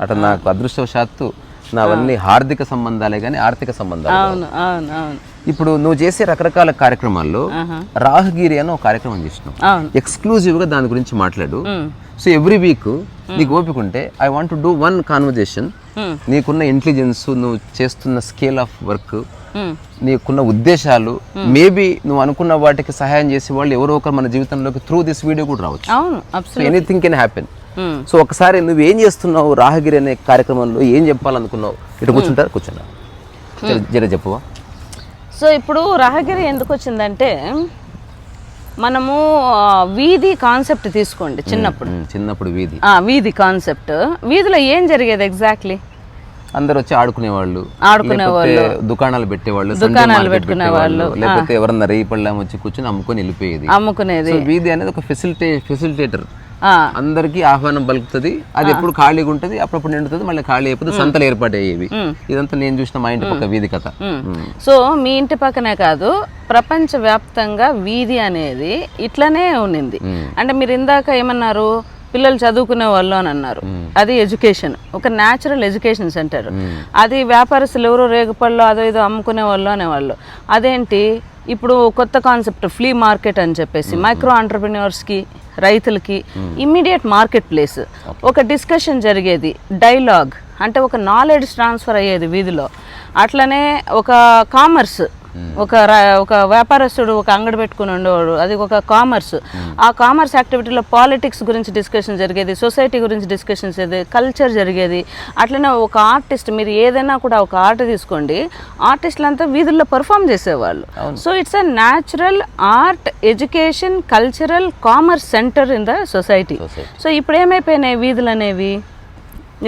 అటు నాకు అదృష్టవశాత్తు నావన్నీ హార్దిక సంబంధాలే కానీ ఆర్థిక సంబంధాలు ఇప్పుడు నువ్వు చేసే రకరకాల కార్యక్రమాల్లో రాహగిరి అని ఒక కార్యక్రమం చేసినావు. ఎక్స్క్లూజివ్గా దాని గురించి మాట్లాడు. సో ఎవ్రీ వీక్ నీకు ఓపిక ఉంటే I want do one conversation. నీకున్న ఇంటెలిజెన్స్ నువ్వు చేస్తున్న స్కేల్ ఆఫ్ వర్క్. నీకున్న ఉద్దేశాలు మేబీ నువ్వు అనుకున్న వాటికి సహాయం చేసే వాళ్ళు ఎవరో ఒకరు మన జీవితంలోకి త్రూ దిస్ వీడియో కూడా రావచ్చు. ఎనీథింగ్ కెన్ హ్యాపెన్ సో ఒకసారి నువ్వు ఏం చేస్తున్నావు? రాహగిరి అనే కార్యక్రమంలో ఏం చెప్పాలనుకున్నావు? ఇటు కూర్చుంటారు? కూర్చున్నా జర- జర చెప్పువా? సో ఇప్పుడు రహగిరి ఎందుకు వచ్చిందంటే మనము వీధి కాన్సెప్ట్ తీసుకోండి చిన్నప్పుడు. చిన్నప్పుడు వీధి. ఆ, వీధి కాన్సెప్ట్. వీధిలో ఏం జరిగేది ఎగ్జాక్ట్లీ? అందరు వచ్చి ఆడుకునేవాళ్ళు ఆడుకునే లేకపోతే దుకాణాలు పెట్టేవాళ్ళు దుకాణాలు market పెట్టుకునే పెట్టేవాళ్ళు, వాళ్ళు, లేకపోతే ఎవరన్నా రేయి పళ్ళం వచ్చి కూర్చొని అమ్ముకొని వెళ్ళిపోయేది. అమ్ముకునేది. వీధి అనేది ఒక ఫెసిలిటే ఫెసిలిటేటర్. అందరికీ ఆహ్వానం పలుకుతుంది. అది ఎప్పుడు ఖాళీగా ఉంటుంది అప్పుడప్పుడు నిండుతుంది మళ్ళీ ఖాళీ అయిపోతుంది సంతలు ఏర్పాటు అయ్యేవి ఇదంతా నేను చూసిన మా ఇంటి పక్క వీధి కథ. సో మీ ఇంటి పక్కనే కాదు ప్రపంచ వ్యాప్తంగా వీధి అనేది ఇట్లనే ఉన్నింది అంటే మీరు ఇందాక ఏమన్నారు పిల్లలు చదువుకునే వాళ్ళు అని అన్నారు. అది ఎడ్యుకేషన్. ఒక న్యాచురల్ ఎడ్యుకేషన్ సెంటర్. అది వ్యాపారస్తులు ఎవరో రేగుపళ్ళు అదో ఇదో అమ్ముకునే వాళ్ళు అనేవాళ్ళు. అదేంటి? ఇప్పుడు కొత్త కాన్సెప్ట్ ఫ్లీ మార్కెట్ అని చెప్పేసి మైక్రో కి రైతులకి ఇమ్మీడియట్ మార్కెట్ ప్లేస్. ఒక డిస్కషన్ జరిగేది డైలాగ్. అంటే ఒక నాలెడ్జ్ ట్రాన్స్ఫర్ అయ్యేది వీధిలో. అట్లనే ఒక కామర్స్ ఒక ఒక వ్యాపారస్తుడు ఒక అంగడి పెట్టుకుని ఉండేవాడు. అది ఒక కామర్స్. ఆ కామర్స్ యాక్టివిటీలో పాలిటిక్స్ గురించి డిస్కషన్ జరిగేది సొసైటీ గురించి డిస్కషన్స్ జరిగేది కల్చర్ జరిగేది. అట్లనే ఒక ఆర్టిస్ట్ మీరు ఏదైనా కూడా ఒక ఆర్ట్ తీసుకోండి ఆర్టిస్టులు అంతా వీధుల్లో పర్ఫామ్ చేసేవాళ్ళు. So it's a natural art education cultural commerce centre in the society so ఇప్పుడు ఏమైపోయినాయి వీధులు అనేవి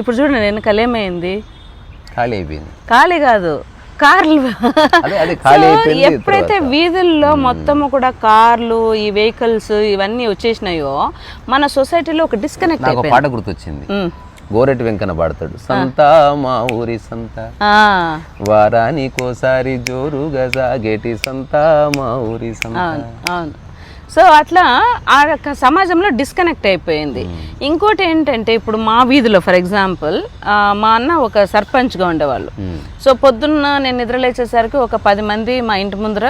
ఇప్పుడు చూడండి వెనకాల ఏమైంది? ఖాళీ అయిపోయింది. ఖాళీ కాదు. కార్లు. ఎప్పుడైతే వీధుల్లో మొత్తము కూడా కార్లు ఈ వెహికల్స్ ఇవన్నీ వచ్చేసినాయో మన సొసైటీలో ఒక డిస్కనెక్ట్ నాకు పాట గుర్తొచ్చింది. గోరెటి వెంకన్న పాడతాడు. సంత మా ఊరి సంత. వారానికోసారి జోరుగా సాగేటి సంత మా ఊరి సంత. సో అట్లా ఆ యొక్క సమాజంలో డిస్కనెక్ట్ అయిపోయింది. ఇంకోటి ఏంటంటే ఇప్పుడు మా వీధిలో ఫర్ ఎగ్జాంపుల్ మా అన్న ఒక సర్పంచ్గా ఉండేవాళ్ళు. సో పొద్దున్న నేను నిద్రలేచేసరికి ఒక పది మంది మా ఇంటి ముందర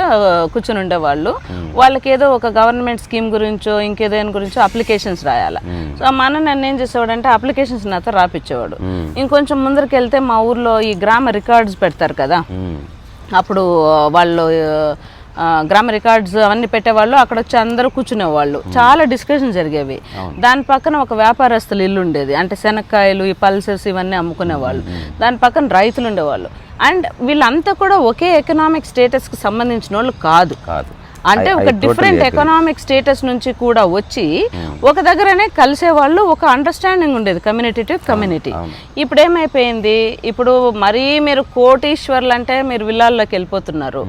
కూర్చుని ఉండేవాళ్ళు. వాళ్ళకి ఏదో ఒక గవర్నమెంట్ స్కీమ్ గురించో ఇంకేదైనా గురించో అప్లికేషన్స్ రాయాలి. సో మా అన్న నన్ను ఏం చేసేవాడు అంటే అప్లికేషన్స్ నాతో రాపిచ్చేవాడు. ఇంకొంచెం ముందరికి వెళ్తే మా ఊర్లో ఈ గ్రామ రికార్డ్స్ పెడతారు కదా. అప్పుడు వాళ్ళు గ్రామ రికార్డ్స్ అవన్నీ పెట్టేవాళ్ళు అక్కడ వచ్చి అందరూ కూర్చునేవాళ్ళు. చాలా డిస్కషన్ జరిగేవి. దాని పక్కన ఒక వ్యాపారస్తులు ఇల్లు ఉండేది. అంటే శనక్కాయలు ఈ పల్సెస్ ఇవన్నీ అమ్ముకునేవాళ్ళు. దాని పక్కన రైతులు ఉండేవాళ్ళు. అండ్ వీళ్ళంతా కూడా ఒకే ఎకనామిక్ స్టేటస్కి సంబంధించిన వాళ్ళు కాదు. కాదు. అంటే ఒక డిఫరెంట్. ఎకనామిక్ స్టేటస్ నుంచి కూడా వచ్చి ఒక దగ్గరనే కలిసే వాళ్ళు ఒక అండర్స్టాండింగ్ ఉండేది కమ్యూనిటీ టు కమ్యూనిటీ ఇప్పుడు ఏమైపోయింది ఇప్పుడు మరీ మీరు కోటీశ్వర్లు అంటే మీరు విల్లాల్లోకి వెళ్ళిపోతున్నారు.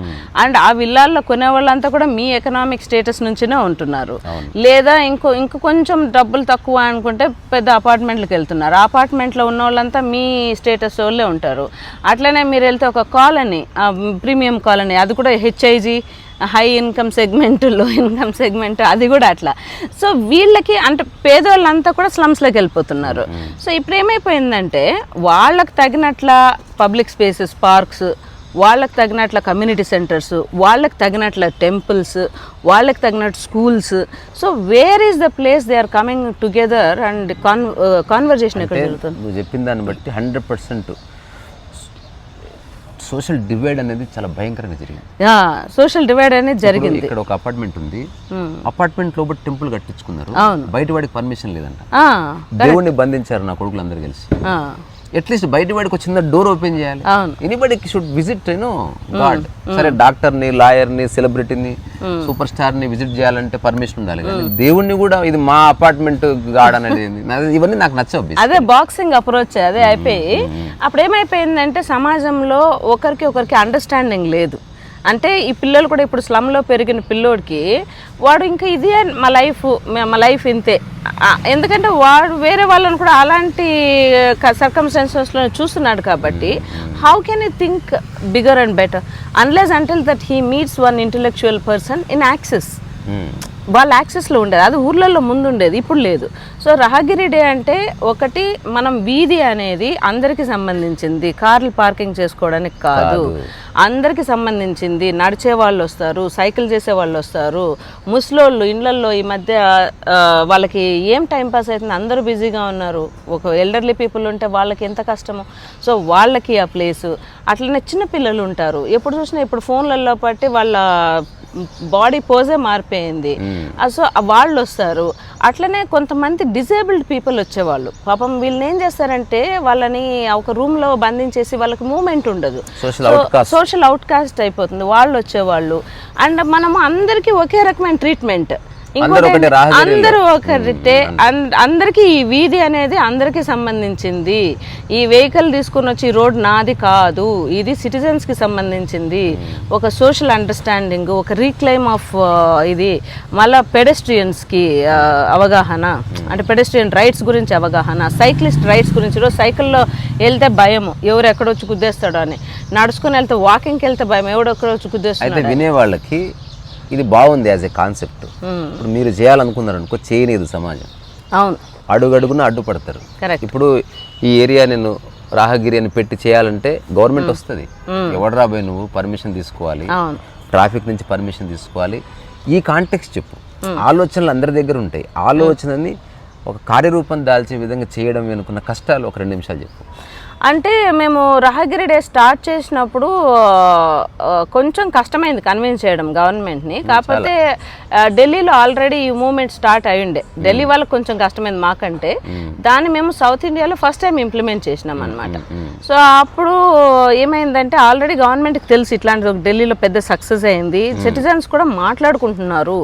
అండ్ ఆ విల్లాల్లో కొనే వాళ్ళంతా కూడా మీ ఎకనామిక్ స్టేటస్ నుంచినే ఉంటున్నారు. లేదా ఇంకో ఇంకో కొంచెం డబ్బులు తక్కువ అనుకుంటే పెద్ద అపార్ట్మెంట్లకు వెళ్తున్నారు. ఆ అపార్ట్మెంట్లో ఉన్న వాళ్ళంతా మీ స్టేటస్ వాళ్ళే ఉంటారు. అట్లనే మీరు వెళ్తే ఒక కాలనీ ప్రీమియం కాలనీ అది కూడా హెచ్ఐజీ హై ఇన్కమ్ సెగ్మెంట్లో ఇన్కమ్ సెగ్మెంట్ అది కూడా అట్లా. సో వీళ్ళకి అంటే పేదోళ్ళంతా కూడా స్లమ్స్లోకి వెళ్ళిపోతున్నారు. సో ఇప్పుడు ఏమైపోయిందంటే వాళ్ళకి తగినట్ల పబ్లిక్ స్పేసెస్ పార్క్స్ వాళ్ళకి తగినట్ల కమ్యూనిటీ సెంటర్స్ వాళ్ళకి తగినట్ల టెంపుల్స్ వాళ్ళకి తగినట్టు schools. So where is the place they are coming together and con conversation ఎక్కడ జరుగుతుంది? నువ్వు చెప్పిన దాన్ని బట్టి హండ్రెడ్ పర్సెంట్ సోషల్ డివైడ్ అనేది చాలా భయంకరంగా జరిగింది. సోషల్ డివైడ్ అనేది జరిగింది. ఇక్కడ ఒక అపార్ట్మెంట్ ఉంది. అపార్ట్మెంట్ లోపల టెంపుల్ కట్టించుకున్నారు. బయట వాడికి పర్మిషన్ లేదంట. దేవుణ్ణి బంధించారు నా కొడుకులు అందరు కలిసి. అట్లీస్ట్ బయట వాడికి చిన్న డోర్ ఓపెన్ చేయాలి. Anybody should visit you know God సరే డాక్టర్ని లాయర్ని సెలబ్రిటీని సూపర్ స్టార్ని విజిట్ చేయాలంటే పర్మిషన్ ఉండాలి కానీ దేవుణ్ణి కూడా ఇది మా అపార్ట్మెంట్ గాడ్ అనేది ఇవన్నీ నాకు నచ్చవు అదే బాక్సింగ్ అప్రోచ్ అదే అయిపోయి. అప్పుడు ఏమైపోయిందంటే సమాజంలో ఒకరికి ఒకరికి అండర్స్టాండింగ్ లేదు. అంటే ఈ పిల్లలు కూడా ఇప్పుడు స్లమ్లో పెరిగిన పిల్లోడికి వాడు ఇంకా ఇదే మా లైఫ్ మా లైఫ్ ఇంతే. ఎందుకంటే వాడు వేరే వాళ్ళని కూడా అలాంటి సర్కమ్స్టాన్సెస్లో చూస్తున్నాడు కాబట్టి how can you think bigger and better unless until that he meets one intellectual person in access వాళ్ళ యాక్సెస్లో ఉండేది. అది ఊర్లలో ముందు ఉండేది ఇప్పుడు లేదు. సో రహగిరి డే అంటే ఒకటి మనం వీధి అనేది అందరికీ సంబంధించింది. కార్లు పార్కింగ్ చేసుకోవడానికి కాదు. అందరికీ సంబంధించింది. నడిచే వాళ్ళు వస్తారు సైకిల్ చేసే వాళ్ళు వస్తారు. ముసలోళ్ళు ఇండ్లల్లో ఈ మధ్య వాళ్ళకి ఏం టైం పాస్ అవుతుంది? అందరూ బిజీగా ఉన్నారు. ఒక ఎల్డర్లీ పీపుల్ ఉంటే వాళ్ళకి ఎంత కష్టమో. సో వాళ్ళకి ఆ ప్లేసు అట్లనే చిన్న పిల్లలు ఉంటారు. ఎప్పుడు చూసినా ఇప్పుడు ఫోన్లలో బట్టి వాళ్ళ బాడీ పోజే మారిపోయింది. సో వాళ్ళు వస్తారు. అట్లనే కొంతమంది డిజేబుల్డ్ పీపుల్ వచ్చేవాళ్ళు. పాపం వీళ్ళని ఏం చేస్తారంటే వాళ్ళని ఒక రూమ్లో బంధించేసి వాళ్ళకి మూమెంట్ ఉండదు. సోషల్ అవుట్ కాస్ట్ అయిపోతుంది. వాళ్ళు వచ్చేవాళ్ళు. అండ్ మనము అందరికీ ఒకే రకమైన ట్రీట్మెంట్. అందరూ ఒకరితే అందరికీ ఈ వీధి అనేది అందరికీ సంబంధించింది. ఈ వెహికల్ తీసుకుని వచ్చి ఈ రోడ్ నాది కాదు ఇది సిటిజన్స్కి సంబంధించింది ఒక సోషల్ అండర్స్టాండింగ్ ఒక రీక్లైమ్ ఆఫ్ ఇది మళ్ళా పెడెస్ట్రియన్స్కి అవగాహన. అంటే పెడెస్ట్రియన్ రైట్స్ గురించి అవగాహన. సైక్లిస్ట్ రైట్స్ గురించి ఈరోజు సైకిల్లో వెళ్తే భయము. ఎవరు ఎక్కడొచ్చి గుద్దేస్తాడో అని. నడుచుకుని వెళ్తే వాకింగ్కి వెళ్తే భయం. ఎవడెక్కడొచ్చి గుద్దేస్తాడు వినే వాళ్ళకి ఇది బాగుంది యాజ్ ఏ కాన్సెప్ట్ ఇప్పుడు మీరు చేయాలనుకున్నారు అనుకో చేయలేదు సమాజం. అవును. అడుగడుగున అడ్డుపడతారు. ఇప్పుడు ఈ ఏరియా నేను రాహగిరి అని పెట్టి చేయాలంటే గవర్నమెంట్ వస్తుంది. ఎవడు రాబోయే నువ్వు? పర్మిషన్ తీసుకోవాలి. ట్రాఫిక్ నుంచి పర్మిషన్ తీసుకోవాలి. ఈ కాంటెక్స్ట్ చెప్పు. ఆలోచనలు అందరి దగ్గర ఉంటాయి. ఆలోచనని ఒక కార్యరూపం దాల్చే విధంగా చేయడం వెనుకున్న కష్టాలు ఒక రెండు నిమిషాలు చెప్పు. అంటే మేము రహగిరి డే స్టార్ట్ చేసినప్పుడు కొంచెం కష్టమైంది కన్విన్స్ చేయడం గవర్నమెంట్ని. కాకపోతే ఢిల్లీలో ఆల్రెడీ ఈ మూమెంట్ స్టార్ట్ అయ్యుండే ఢిల్లీ వాళ్ళకి కొంచెం కష్టమైంది మాకంటే. దాన్ని మేము సౌత్ ఇండియాలో ఫస్ట్ టైం ఇంప్లిమెంట్ చేసినాం అనమాట సో అప్పుడు ఏమైందంటే ఆల్రెడీ గవర్నమెంట్కి తెలుసు ఇట్లాంటిది ఒక ఢిల్లీలో పెద్ద సక్సెస్ అయింది. సిటిజన్స్ కూడా మాట్లాడుకుంటున్నారు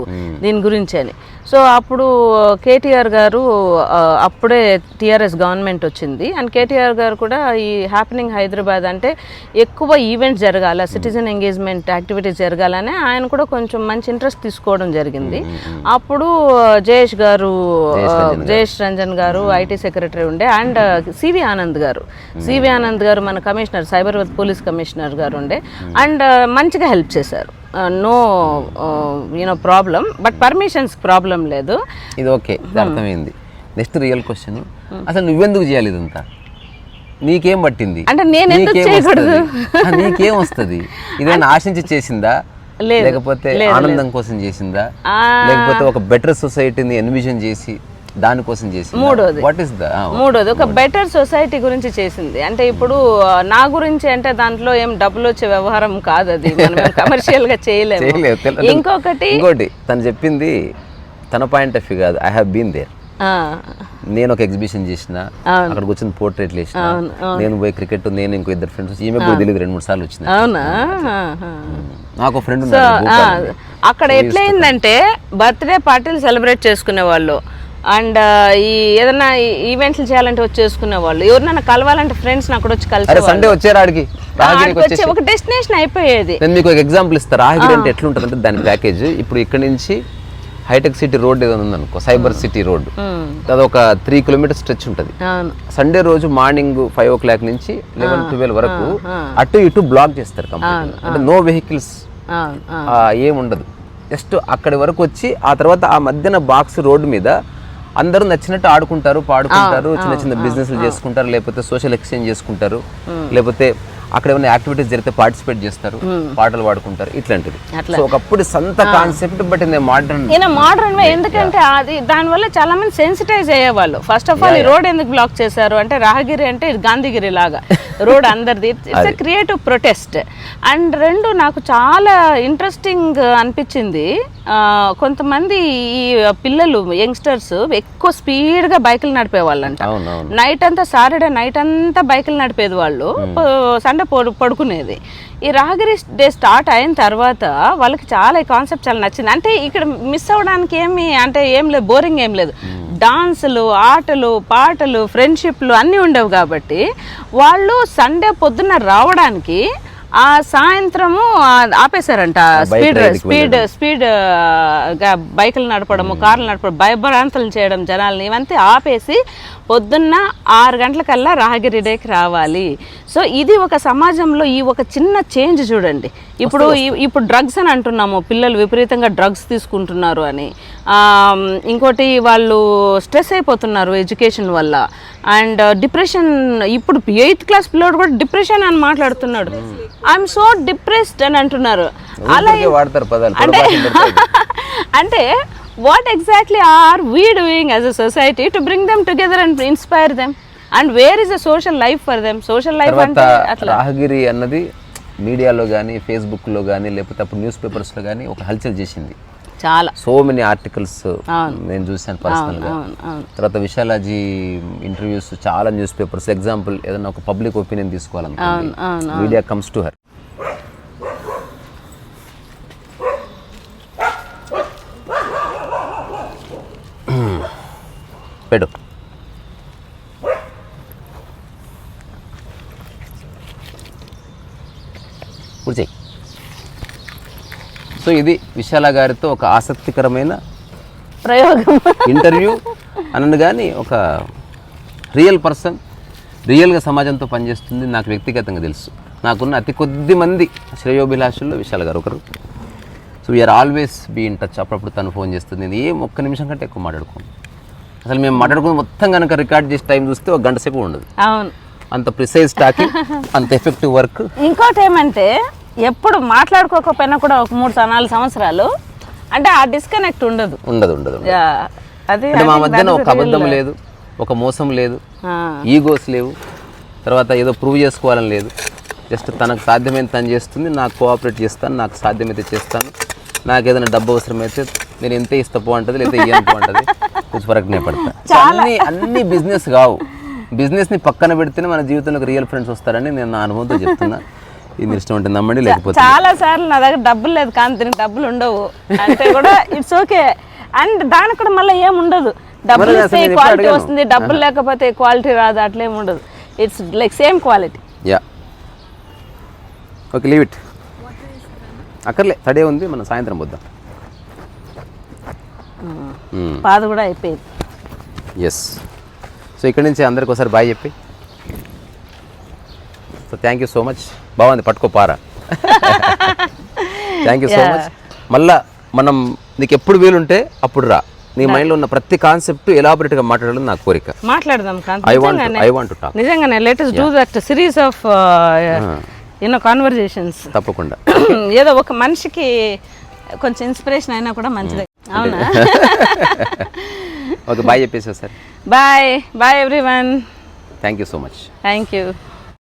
దీని గురించి అని. సో అప్పుడు కేటీఆర్ గారు అప్పుడే టీఆర్ఎస్ గవర్నమెంట్ వచ్చింది. అండ్ కేటీఆర్ గారు కూడా ఈ హ్యాపెనింగ్ హైదరాబాద్ అంటే ఎక్కువ ఈవెంట్స్ జరగాల సిటిజన్ ఎంగేజ్మెంట్ యాక్టివిటీస్ జరగాలని ఆయన కూడా కొంచెం మంచి ఇంట్రెస్ట్ తీసుకోవడం జరిగింది. అప్పుడు జయేష్ గారు జయేష్ రంజన్ గారు. ఐటీ సెక్రటరీ ఉండే. And CV Anand garu. CV Anand గారు మన కమిషనర్ సైబరాబాద్ పోలీస్ కమిషనర్ గారు ఉండే. అండ్ మంచిగా హెల్ప్ చేశారు. No you know problem but permissions problem లేదు. ఇది ఓకే ఇది అర్థమైంది. నెక్స్ట్ రియల్ క్వశ్చన్ అసలు నువ్వెందుకు చేయాలి ఇదంతా? నీకేం పట్టింది? అంటే నేను నీకేం చేయకూడదు? వస్తది? ఆ, నీకేం వస్తుంది? ఇదేనా ఆశించి చేసిందా. లేకపోతే ఆనందం కోసం చేసిందా. లేకపోతే ఒక బెటర్ సొసైటీని ఎన్విజన్ చేసి దానికోసం చేసిందా. మూడోది. వాట్ ఇస్ ద మూడోది. ఒక బెటర్ సొసైటీ గురించి చేసింది. అంటే ఇప్పుడు నా గురించి అంటే దాంట్లో ఏం డబ్బులు వచ్చే వ్యవహారం కాదు అది. మనం కమర్షియల్గా చేయలేము. చేయలేదు ఇంకొకటి ఇంకోటి తను చెప్పింది తన పాయింట్ ఆఫ్ వ్యూ కాదు. ఐ హావ్ బీన్ దేర్ నేను ఒక ఎగ్జిబిషన్ చేసిన అక్కడ కూర్చొని పోర్ట్రేట్లు వేసిన నేను పోయి క్రికెట్ నేను ఇంకో ఇద్దరు ఫ్రెండ్స్ ఈమె కూడా తెలియదు రెండు మూడు సార్లు వచ్చింది. అవునా. నాకు ఫ్రెండ్. అక్కడ ఎట్లయిందంటే బర్త్డే పార్టీలు సెలబ్రేట్ చేసుకునే వాళ్ళు అండ్ ఈ ఏదైనా ఈవెంట్లు చేయాలంటే వచ్చి చేసుకునే వాళ్ళు. ఎవరినైనా కలవాలంటే ఫ్రెండ్స్ అక్కడ వచ్చి కలిసి సండే వచ్చారు ఆడికి రాగిరికి వచ్చి ఒక డెస్టినేషన్ అయిపోయేది. నేను మీకు ఒక ఎగ్జాంపుల్ ఇస్తా. రాగిరి అంటే ఎట్లుంటుంది అంటే దాని ప్యాకేజ్ ఇప్పుడు ఇక్కడ నుంచి హైటెక్ సిటీ రోడ్ ఏదైనా ఉందనుకో సైబర్ సిటీ రోడ్. అది ఒక త్రీ కిలోమీటర్ స్ట్రెచ్ ఉంటుంది. సండే రోజు మార్నింగ్ ఫైవ్ ఓ క్లాక్ నుంచి లెవెన్ ట్వెల్వ్ వరకు అటు ఇటు బ్లాక్ చేస్తారు అంటే నో వెహికల్స్ అవును అవును. ఏం ఉండదు జస్ట్ అక్కడి వరకు వచ్చి ఆ తర్వాత ఆ మధ్యన బాక్స్ రోడ్డు మీద అందరూ నచ్చినట్టు ఆడుకుంటారు పాడుకుంటారు చిన్న చిన్న బిజినెస్లు చేసుకుంటారు లేకపోతే సోషల్ ఎక్స్చేంజ్ చేసుకుంటారు లేకపోతే అక్కడ ఏమైనా యాక్టివిటీస్ జరిగితే పార్టిసిపేట్ చేస్తారు పాటలు పాడుకుంటారు ఇట్లాంటిది. సో ఒకప్పుడు సంత కాన్సెప్ట్ బట్ ఇన్ మోడర్న్ ఈయన మోడర్న్ వే ఎందుకంటే అది దానివల్ల చాలా మంది సెన్సిటైజ్ అయ్యేవాళ్ళు. ఫస్ట్ ఆఫ్ ఆల్ ఈ రోడ్ ఎందుకు బ్లాక్ చేశారు అంటే రాహగిరి అంటే ఇది గాంధీగిరి లాగా. రోడ్ అందరిది. ఇట్స్ క్రియేటివ్ ప్రొటెస్ట్ అండ్ రెండు నాకు చాలా ఇంట్రెస్టింగ్ అనిపించింది. కొంతమంది ఈ పిల్లలు యంగ్స్టర్స్ ఎక్కువ స్పీడ్గా బైకులు నడిపేవాళ్ళంట. అవునవును. నైట్ అంతా సాటర్డే నైట్ అంతా బైకులు నడిపేది వాళ్ళు. సండే పడు పడుకునేది. ఈ రాహగిరి డే స్టార్ట్ అయిన తర్వాత వాళ్ళకి చాలా ఈ కాన్సెప్ట్ చాలా నచ్చింది. అంటే ఇక్కడ మిస్ అవ్వడానికి ఏమి అంటే ఏం లేదు బోరింగ్ ఏం లేదు. డాన్సులు ఆటలు పాటలు ఫ్రెండ్షిప్లు అన్నీ ఉండేవి కాబట్టి వాళ్ళు సండే పొద్దున్న రావడానికి ఆ సాయంత్రము ఆపేశారంట. స్పీడ్ స్పీడ్ స్పీడ్ బైకులు నడపడము కార్లు నడపడం భయభ్రాంతులు చేయడం జనాల్ని ఇవంతా ఆపేసి పొద్దున్న ఆరు గంటలకల్లా రాగిరి డేకి రావాలి. సో ఇది ఒక సమాజంలో ఈ ఒక చిన్న చేంజ్ చూడండి. ఇప్పుడు ఇప్పుడు డ్రగ్స్ అని అంటున్నాము పిల్లలు విపరీతంగా డ్రగ్స్ తీసుకుంటున్నారు అని. ఇంకోటి వాళ్ళు స్ట్రెస్ అయిపోతున్నారు ఎడ్యుకేషన్ వల్ల. అండ్ డిప్రెషన్ ఇప్పుడు ఎయిత్ క్లాస్ పిల్లోడు కూడా డిప్రెషన్ అని మాట్లాడుతున్నాడు. ఐఎమ్ సో డిప్రెస్డ్ అని అంటున్నారు. అలా వాడతారు అంటే. అంటే what exactly are we doing as a society to bring them together and inspire them and where is a social life for them social life అంటే అట్లా. రాహగిరి అన్నది మీడియాలో కానీ ఫేస్బుక్లో కానీ లేకపోతే అప్పుడు న్యూస్ పేపర్స్లో కానీ ఒక హల్చల్ చేసింది. చాలా. సో మెనీ ఆర్టికల్స్ నేను చూశాను పర్సనల్గా తర్వాత విశాలాజీ ఇంటర్వ్యూస్ చాలా న్యూస్ పేపర్స్ ఎగ్జాంపుల్ ఏదైనా ఒక పబ్లిక్ ఒపీనియన్ తీసుకోవాలనుకోండి. అవును మీడియా కమ్స్ టు హర్ పెట్టు కూర్చేయి సో ఇది విశాల గారితో ఒక ఆసక్తికరమైన ప్రయోగం. ఇంటర్వ్యూ. అనను కానీ ఒక రియల్ పర్సన్ రియల్గా సమాజంతో పనిచేస్తుంది నాకు వ్యక్తిగతంగా తెలుసు. నాకున్న అతి కొద్ది మంది శ్రేయోభిలాషుల్లో విశాల్ గారు ఒకరు. So we are always be in touch అప్పుడప్పుడు తను ఫోన్ చేస్తుంది. నేను ఏం ఒక్క నిమిషం కంటే ఎక్కువ మాట్లాడుకోను. అసలు మేము మాట్లాడుకుని మొత్తం కనుక రికార్డ్ చేసి టైం చూస్తే ఒక గంట సేపు ఉండదు. అవును. అంత ప్రిసైజ్ టాకింగ్ అంత ఎఫెక్టివ్ వర్క్. ఇంకోటి ఏమంటే ఎప్పుడు మాట్లాడుకోకపోయినా కూడా ఒక మూడు నాలుగు సంవత్సరాలు అంటే ఆ డిస్కనెక్ట్ ఉండదు. ఉండదు ఉండదు అది మా మధ్యన ఒక. అబద్ధం లేదు ఒక మోసం లేదు ఈగోస్ లేవు. తర్వాత ఏదో ప్రూవ్ చేసుకోవాలని లేదు. జస్ట్ తనకు సాధ్యమైన తను చేస్తుంది నాకు కోఆపరేట్ చేస్తాను నాకు సాధ్యమైతే చేస్తాను. నాకు ఏదైనా డబ్బు అవసరమైతే నేను ఎంత ఇస్తా పో అంటది లేదా ఇయ్యను పో అంటది కొంచెం ఫరక్ నే పడతా అన్ని అన్ని బిజినెస్ కావు. బిజినెస్ని పక్కన పెడితేనే మన జీవితంలోకి రియల్ ఫ్రెండ్స్ వస్తారని నేను నా అనుభవంతో చెప్తున్నా. ఇది ఇష్టం నమ్మండి లేకపోతే చాలా సార్లు నా దగ్గర డబ్బులు లేదు కానీ దీనికి డబ్బులు ఉండవు. అంటే కూడా ఇట్స్ ఓకే అండ్ దానికి కూడా మళ్ళీ ఏం ఉండదు. డబ్బులు ఇస్తే క్వాలిటీ. వస్తుంది డబ్బులు లేకపోతే క్వాలిటీ రాదు అట్లేం ఉండదు. It's like same quality yeah. Okay leave it అక్కర్లే తడే ఉంది మనం సాయంత్రం వద్దాం పాద కూడా అయిపోయింది. ఎస్ సో ఇక్కడి నుంచి అందరికి ఒకసారి బాయ్ చెప్పి. So thank you so much బాగుంది పట్టుకో పారా. థ్యాంక్ యూ సో మచ్ మళ్ళా మనం నీకు ఎప్పుడు వీలుంటే అప్పుడు రా. నీ మైండ్లో ఉన్న ప్రతి కాన్సెప్ట్ ఎలాబొరేట్గా మాట్లాడాలని నా కోరిక. మాట్లాడదాం I want I want talk నిజంగానే latest do that series of ఎన్నో కాన్వర్జేషన్స్ తప్పకుండా. ఏదో ఒక మనిషికి కొంచెం ఇన్స్పిరేషన్ అయినా కూడా మంచిదే. అవునా? ఓకే బాయ్ చెప్పేసి sir. Bye bye everyone thank you so much thank you